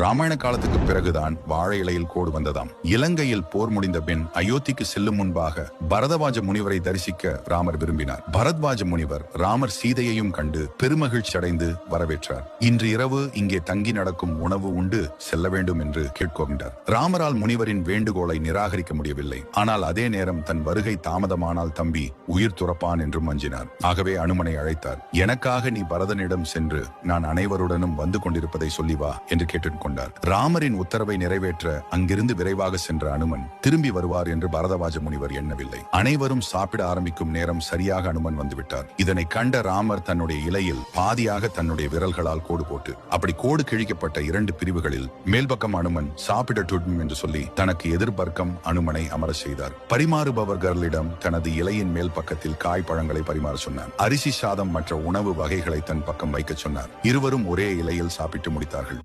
ராமாயண காலத்துக்கு பிறகுதான் வாழை இலையில் கோடு வந்ததாம். இலங்கையில் போர் முடிந்த பின் அயோத்திக்கு செல்லும் முன்பாக பரதவாஜ முனிவரை தரிசிக்க ராமர் விரும்பினார். பரத்வாஜ முனிவர் ராமர் சீதையையும் கண்டு பெருமகிழ்ச்சி அடைந்து வரவேற்றார். இன்று இரவு இங்கே தங்கி நடக்கும் உணவு உண்டு செல்ல வேண்டும் என்று கேட்கொண்டார் ராமரால் முனிவரின் வேண்டுகோளை நிராகரிக்க முடியவில்லை. ஆனால் அதே நேரம் தன் வருகை தாமதமானால் தம்பி உயிர் துறப்பான் என்றும் அஞ்சினார் ஆகவே அனுமனை அழைத்தார். எனக்காக நீ பரதனிடம் சென்று நான் அனைவருடனும் வந்து கொண்டிருப்பதை சொல்லி வா என்று கேட்டுக்கொண்டார். ராமரின் உத்தரவை நிறைவேற்ற அங்கிருந்து விரைவாக சென்ற அனுமன் திரும்பி வருவார் என்று பரதவாஜ முனிவர் எண்ணவில்லை. அனைவரும் சாப்பிட ஆரம்பிக்கும் நேரம் சரியாக அனுமன் வந்துவிட்டார். இதனை கண்ட ராமர் தன்னுடைய இலையில் பாதியாக தன்னுடைய விரல்களால் கோடு போட்டு அப்படி கோடு கிழிக்கப்பட்ட இரண்டு பிரிவுகளில் மேல்பக்கம் அனுமன் சாப்பிடட்டும் என்று சொல்லி தனக்கு எதிர்பர்க்கம் அனுமனை அமர செய்தார். பரிமாறுபவர்களிடம் தனது இலையின் மேல் பக்கத்தில் காய் பழங்களை பரிமாற சொன்னார். அரிசி சாதம் மற்ற உணவு வகைகளை தன் பக்கம் வைக்கச் சொன்னார். இருவரும் ஒரே இலையில் சாப்பிட்டு முடித்தார்கள்.